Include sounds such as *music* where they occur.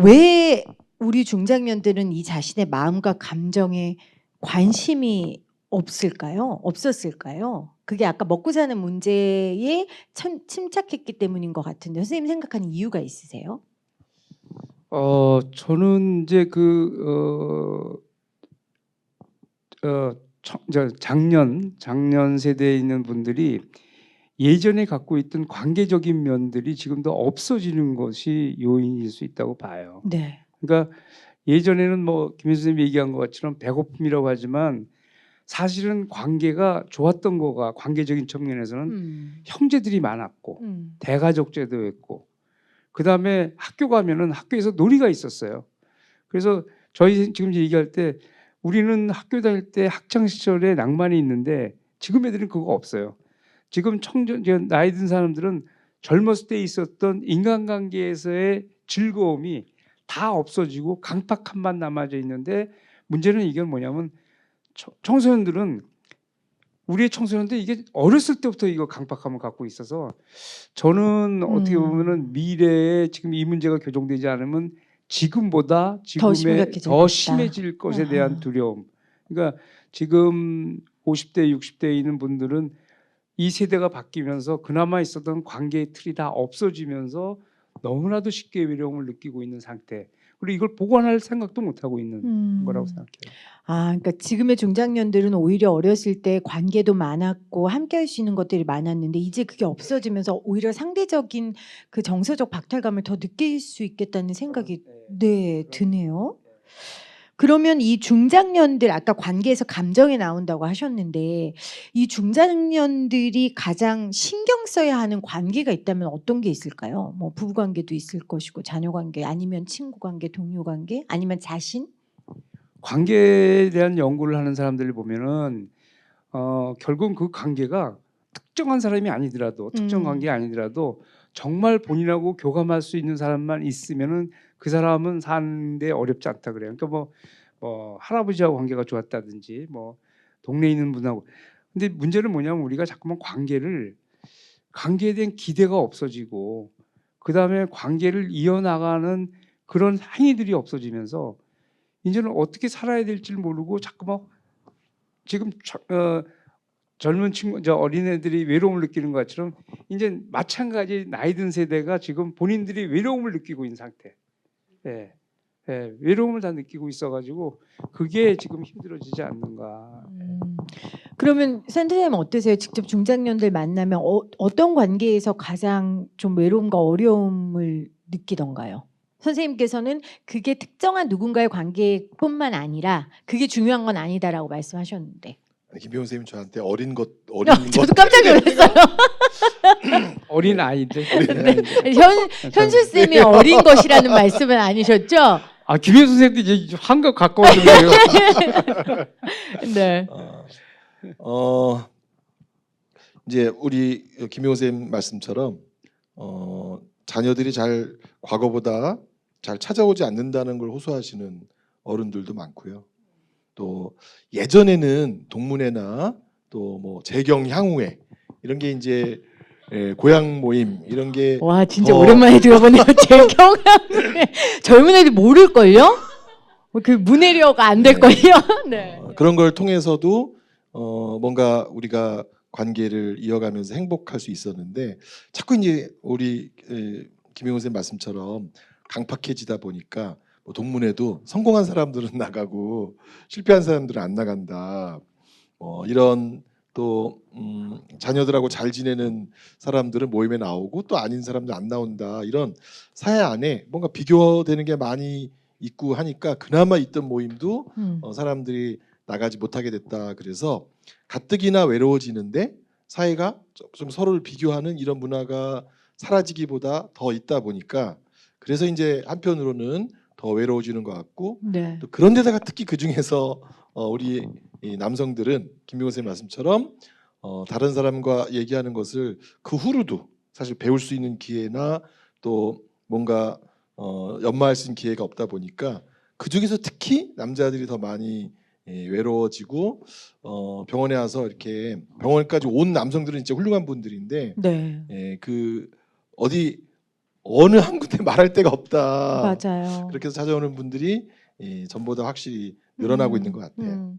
왜 우리 중장년들은 이 자신의 마음과 감정에 관심이 없을까요? 없었을까요? 그게 아까 먹고 사는 문제에 참 침착했기 때문인 것 같은데 선생님 생각하는 이유가 있으세요? 어 저는 이제 그 어, 어, 작년 작년 세대에 있는 분들이 예전에 갖고 있던 관계적인 면들이 지금도 없어지는 것이 요인일 수 있다고 봐요. 네. 그러니까 예전에는 뭐김 선생님이 얘기한 것처럼 배고픔이라고 하지만 사실은 관계가 좋았던 거가 관계적인 측면에서는 음. 형제들이 많았고 음. 대가족 제도였고 그 다음에 학교 가면은 학교에서 놀이가 있었어요. 그래서 저희 지금 얘기할 때 우리는 학교 다닐 때 학창 시절에 낭만이 있는데 지금 애들은 그거 없어요. 지금 청년 나이 든 사람들은 젊었을 때 있었던 인간관계에서의 즐거움이 다 없어지고 강팍함만 남아져 있는데 문제는 이게 뭐냐면 청- 청소년들은 우리의 청소년들 이게 어렸을 때부터 이거 강팍함을 갖고 있어서 저는 어떻게 음. 보면은 미래에 지금 이 문제가 교정되지 않으면 지금보다 지금에 더 것이다. 심해질 것에 아하. 대한 두려움. 그러니까 지금 50대, 60대에 있는 분들은 이 세대가 바뀌면서 그나마 있었던 관계의 틀이 다 없어지면서 너무나도 쉽게 외로움을 느끼고 있는 상태. 그리고 이걸 보완할 생각도 못 하고 있는 음. 거라고 생각해요. 아, 그러니까 지금의 중장년들은 오히려 어렸을 때 관계도 많았고 함께할 수 있는 것들이 많았는데 이제 그게 없어지면서 오히려 상대적인 그 정서적 박탈감을 더 느낄 수 있겠다는 생각이 네 드네요. 그러면 이 중장년들 아까 관계에서 감정이 나온다고 하셨는데 이 중장년들이 가장 신경 써야 하는 관계가 있다면 어떤 게 있을까요? 뭐 부부 관계도 있을 것이고 자녀 관계 아니면 친구 관계, 동료 관계 아니면 자신? 관계에 대한 연구를 하는 사람들을 보면은 어, 결국 그 관계가 특정한 사람이 아니더라도 특정 음. 관계 아니더라도 정말 본인하고 교감할 수 있는 사람만 있으면은 그 사람은 사는데 어렵지 않다 그래요. 그러니까 뭐, 뭐 할아버지하고 관계가 좋았다든지 뭐 동네에 있는 분하고 근데 문제는 뭐냐면 우리가 자꾸만 관계를 관계에 대한 기대가 없어지고 그 다음에 관계를 이어나가는 그런 행위들이 없어지면서 이제는 어떻게 살아야 될지 를 모르고 자꾸만 지금 저- 어, 젊은 친구, 저 어린애들이 외로움을 느끼는 것처럼 이제 마찬가지 나이 든 세대가 지금 본인들이 외로움을 느끼고 있는 상태. 예, 예, 외로움을 다 느끼고 있어가지고 그게 지금 힘들어지지 않는가. 음. 그러면 선생님 어떠세요? 직접 중장년들 만나면 어, 어떤 관계에서 가장 좀 외로움과 어려움을 느끼던가요? 선생님께서는 그게 특정한 누군가의 관계뿐만 아니라 그게 중요한 건 아니다라고 말씀하셨는데 김병호 선생님 저한테 어린 것 *laughs* 어린 것 저도 깜짝 놀랐어요. *laughs* 어린 아이들. 현 현수 쌤이 어린 것이라는 말씀은 아니셨죠? 아 김현 선생님도 이제 한것 가까워졌네요. *laughs* 네. 어, 어 이제 우리 김용호 선생님 말씀처럼 어 자녀들이 잘 과거보다 잘 찾아오지 않는다는 걸 호소하시는 어른들도 많고요. 또 예전에는 동문회나 또 뭐 재경 향후회 이런 게 이제 예, 고향 모임 이런 게 와 진짜 어. 오랜만에 들어보네요. *laughs* 제 경험에 젊은 애들 모를 걸요? 그 문해력가 안 될 걸요? 네. 어, *laughs* 그런 걸 통해서도 어, 뭔가 우리가 관계를 이어가면서 행복할 수 있었는데 자꾸 이제 우리 에, 김영훈 선생 말씀처럼 강팍해지다 보니까 뭐 동문회도 성공한 사람들은 *laughs* 나가고 실패한 사람들은 안 나간다. 어, 이런 또 음, 자녀들하고 잘 지내는 사람들은 모임에 나오고 또 아닌 사람들 안 나온다. 이런 사회 안에 뭔가 비교되는 게 많이 있고 하니까 그나마 있던 모임도 음. 어, 사람들이 나가지 못하게 됐다. 그래서 가뜩이나 외로워지는데 사회가 좀, 좀 서로를 비교하는 이런 문화가 사라지기보다 더 있다 보니까 그래서 이제 한편으로는 더 외로워지는 것 같고 네. 또 그런 데다가 특히 그 중에서 어, 우리 이 남성들은 김병호 선생 말씀처럼 어, 다른 사람과 얘기하는 것을 그 후로도 사실 배울 수 있는 기회나 또 뭔가 어, 연마할 수 있는 기회가 없다 보니까 그 중에서 특히 남자들이 더 많이 예, 외로워지고 어, 병원에 와서 이렇게 병원까지 온 남성들은 진짜 훌륭한 분들인데 네. 예, 그 어디 어느 한 군데 *laughs* 말할 데가 없다. 맞아요. 그렇게 해서 찾아오는 분들이 이 전보다 확실히 늘어나고 음, 있는 것 같아요. 음.